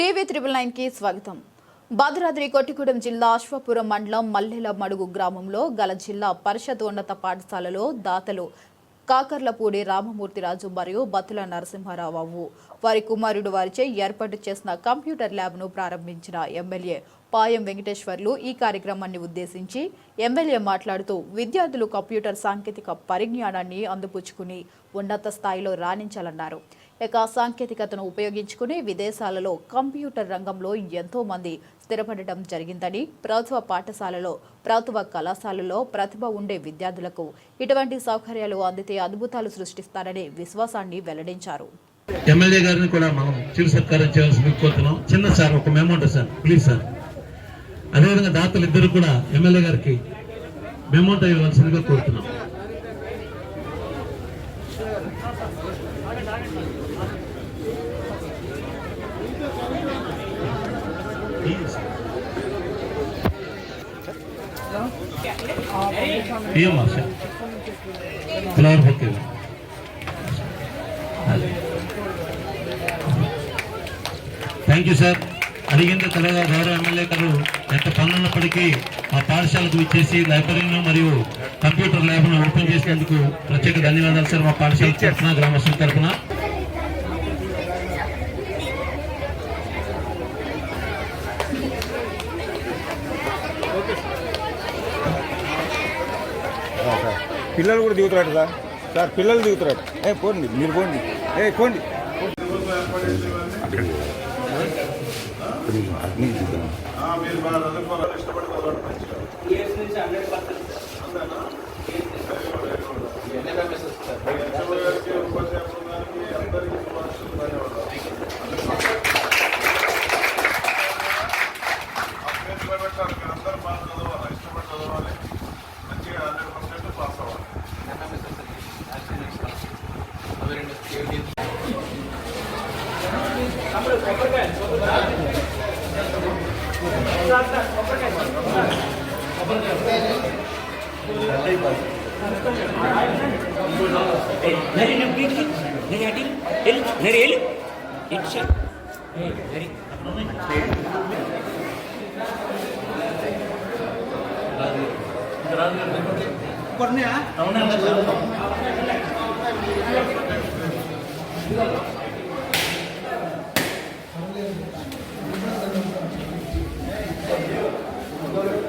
TV triple నైన్కి స్వాగతం. భద్రాద్రి కొట్టిగూడెం జిల్లా అశ్వపురం మండలం మల్లెల మడుగు గ్రామంలో గల జిల్లా పరిషత్ ఉన్నత పాఠశాలలో దాతలు కాకర్లపూడి రామమూర్తిరాజు మరియు బత్తుల నరసింహారావు వారి కుమారుడు వారిచే ఏర్పాటు చేసిన కంప్యూటర్ ల్యాబ్ను ప్రారంభించిన ఎమ్మెల్యే పాయం వెంకటేశ్వర్లు ఈ కార్యక్రమాన్ని ఉద్దేశించి ఎమ్మెల్యే మాట్లాడుతూ విద్యార్థులు కంప్యూటర్ సాంకేతిక పరిజ్ఞానాన్ని అందిపుచ్చుకుని ఉన్నత స్థాయిలో రాణించాలన్నారు. ఇక సాంకేతికతను ఉపయోగించుకుని విదేశాలలో కంప్యూటర్ రంగంలో ఎంతో మంది స్థిరపడటం జరిగిందని ప్రభుత్వ పాఠశాలలో ప్రభుత్వ కళాశాలలో ప్రతిభ ఉండే విద్యార్థులకు ఇటువంటి సౌకర్యాలు అందితే అద్భుతాలు సృష్టిస్తారనే విశ్వాసాన్ని వెల్లడించారు. ఎమ్మెల్యే గారిని కూడా మనం చిరు సత్కారం చేయాల్సి కోరుతున్నాం. చిన్న సార్ ఒక మెమో ఉంటుంది సార్ ప్లీజ్ సార్. అదేవిధంగా దాతలు ఇద్దరు కూడా ఎమ్మెల్యే గారికి మెమోంట ఇవ్వాల్సిందిగా కోరుతున్నాం. ఏమా sir flower thank you sir అడిగింది తెలంగాణ గౌరవ ఎమ్మెల్యే గారు ఎంత పనున్నప్పటికీ ఆ పాఠశాలకు ఇచ్చేసి లైబ్రరీను మరియు కంప్యూటర్ ల్యాబ్ను ఓపెన్ చేసినందుకు ప్రత్యేక ధన్యవాదాలు సార్ మా పాఠశాల తరఫున గ్రామస్తుల తరఫున. పిల్లలు కూడా దిగుతారట సార్ సార్ పిల్లలు దిగుతారట ఏ పోండి మీరు పోండి. ఏ పోండి. మీరు Nari nak pergi ke? Nari adil? El? Nari el? Insya. Nari. करने आ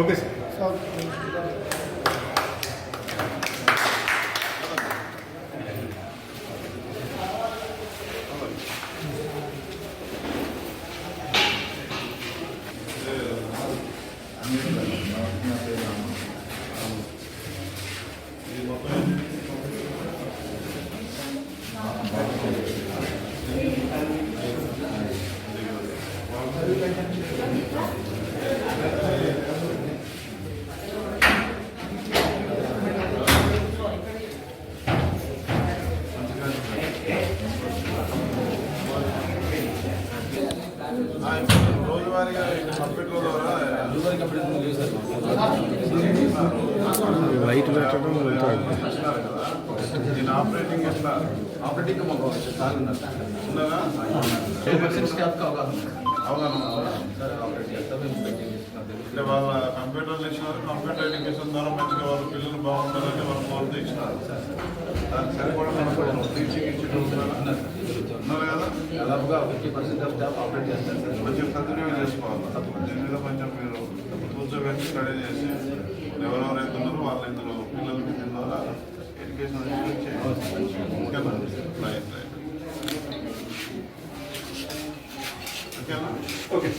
ఓకే సార్ I'm రోజువారీగా కంప్యూటర్ ద్వారా లైట్ పెట్టడం నేను ఆపరేటింగ్ ఎట్లా? ఆపరేటింగ్. అంటే వాళ్ళ కంప్యూటర్ ఇచ్చినారు కంప్యూటర్ ఎడ్యుకేషన్ ద్వారా మంచిగా వాళ్ళ పిల్లలు బాగుంటారని వాళ్ళ కోరితే ఇచ్చినారు. దానికి సరిపడా టీచింగ్ ఇన్స్టిట్యూట్ దాదాపుగా fifty percent of staff operate చేస్తారు సార్. మంచి సద్వినియోగం చేసుకోవాలి. దీని మీద కొంచెం మీరు కూర్చోబెట్టి స్టడీ చేసి ఎవరెవరు రైతున్నారు వాళ్ళ రైతులు ద్వారా ఎడ్యుకేషన్ ఓకేనా? ఓకేనా? ఓకే.